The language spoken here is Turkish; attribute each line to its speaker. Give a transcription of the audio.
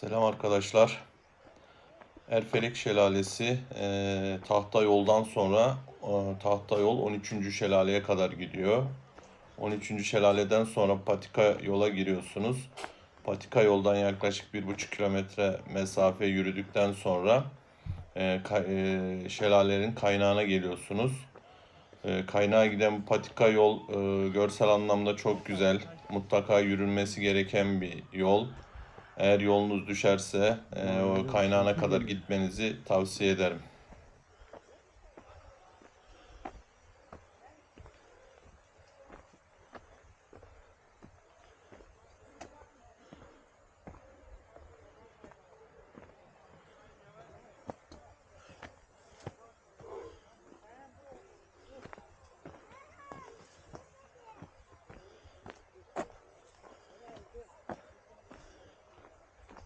Speaker 1: Selam arkadaşlar. Erfelek Şelalesi e, tahta yoldan sonra e, tahta yol 13. şelaleye kadar gidiyor. 13. şelaleden sonra patika yola giriyorsunuz. Patika yoldan yaklaşık 1,5 kilometre mesafe yürüdükten sonra e, ka- e, şelalenin kaynağına geliyorsunuz. E, kaynağa giden patika yol e, görsel anlamda çok güzel. Mutlaka yürünmesi gereken bir yol. Eğer yolunuz düşerse e, o kaynağına kadar gitmenizi tavsiye ederim.